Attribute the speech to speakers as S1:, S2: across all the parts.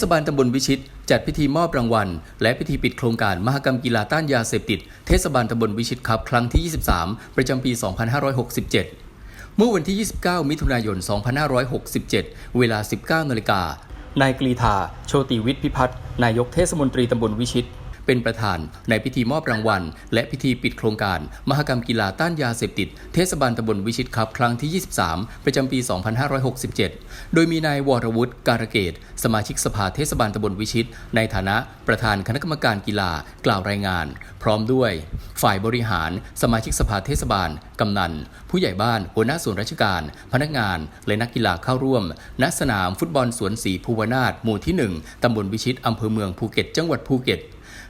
S1: ศบาลตำบลวิชิต จัดพิธีมอบรางวัล และพิธีปิดโครงการมหกรรมกีฬาต้านยาเสพติด เทศบาลตำบลวิชิตครับ ครั้งที่ 23 ประจำปี 2567 เมื่อวันที่ 29 มิถุนายน 2567 เวลา 19นาฬิกานายกรีธา โชติวิทย์พิพัฒน์นายกเทศมนตรีตำบลวิชิต เป็นประธานในพิธีมอบรางวัล และพิธีปิดโครงการ มหกรรมกีฬาต้านยาเสพติด เทศบาลตำบลวิชิตครับครั้งที่ 23 ประจำปี 2567 โดยมีนายวรวุฒิการเกต สมาชิกสภาเทศบาลตำบลวิชิต ในฐานะประธานคณะกรรมการกีฬากล่าวรายงาน พร้อมด้วย ฝ่ายบริหาร สมาชิกสภาเทศบาล กำนัน ผู้ใหญ่บ้าน หัวหน้าส่วนราชการ พนักงาน และนักกีฬาเข้าร่วม ณ สนามฟุตบอลสวนสีภูวนาถหมู่ที่ 1 ตำบลวิชิต อำเภอเมืองภูเก็ต จังหวัดภูเก็ต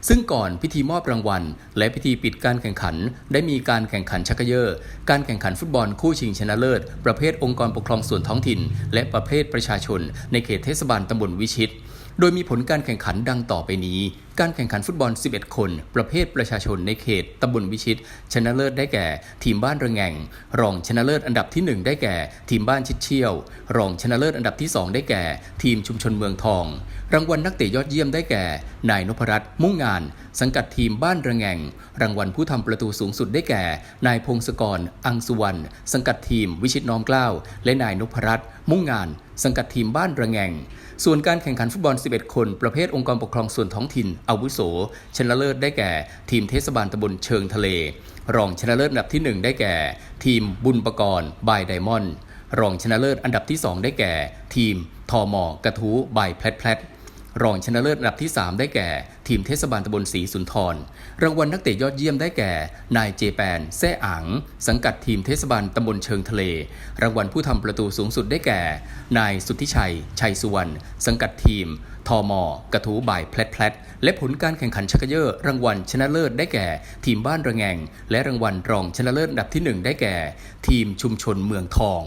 S1: ซึ่งก่อนพิธีมอบรางวัล และพิธีปิดการแข่งขัน ได้มีการแข่งขันชักเกยอร์ การแข่งขันฟุตบอลคู่ชิงชนะเลิศ ประเภทองค์กรปกครองส่วนท้องถิ่น และประเภทประชาชน ในเขตเทศบาลตำบลวิชิต โดยมีผลการแข่งขันดังต่อไปนี้การแข่งขันฟุตบอล 11 คน ประเภทประชาชนในเขตตำบลวิชิต ชนะเลิศได้แก่ ทีมบ้านระแงง รองชนะเลิศอันดับที่ 1 ได้แก่ ทีมบ้านชิดเชี่ยว รองชนะเลิศอันดับที่ 2 ได้แก่ ทีมชุมชนเมืองทอง รางวัลนักเตะยอดเยี่ยมได้แก่ นายนพรัตน์มุ่งงาน สังกัดทีมบ้านระแงง รางวัลผู้ทำประตูสูงสุดได้แก่ นายพงศกร อังสุวรรณ สังกัดทีมวิชิตน้อมเกล้า และนายนพรัตน์มุ่งงานสังกัดทีมบ้านระแงง ส่วนการแข่งขันฟุตบอล 11 คน ประเภทองค์กรปกครองส่วนท้องถิ่นอาวุโส ชนะเลิศได้แก่ทีมเทศบาลตำบลเชิงทะเล รองชนะเลิศอันดับที่ 1 ได้แก่ ทีมบุญประกรณ์บายไดมอนด์รองชนะเลิศอันดับที่ 2 ได้แก่ ทีมทอมอกระทู้บายแพลตแพลต รองชนะเลิศอันดับที่ 3 ได้แก่ ทีมเทศบาลตำบลศรีสุนทร รางวัลนักเตะยอดเยี่ยมได้แก่ นายเจแปนแซ่อัง สังกัดทีมเทศบาลตำบลเชิงทะเล รางวัลผู้ทำประตูสูงสุดได้แก่ นายสุทธิชัย ชัยสุวรรณ สังกัดทีมทอมอกระทู้บายแพลตแพลตและผลการแข่งขันชักเกยอร์รางวัลชนะเลิศได้แก่ ทีมบ้านระแงง และรางวัลรองชนะเลิศอันดับที่หนึ่งได้แก่ ทีมชุมชนเมืองทอง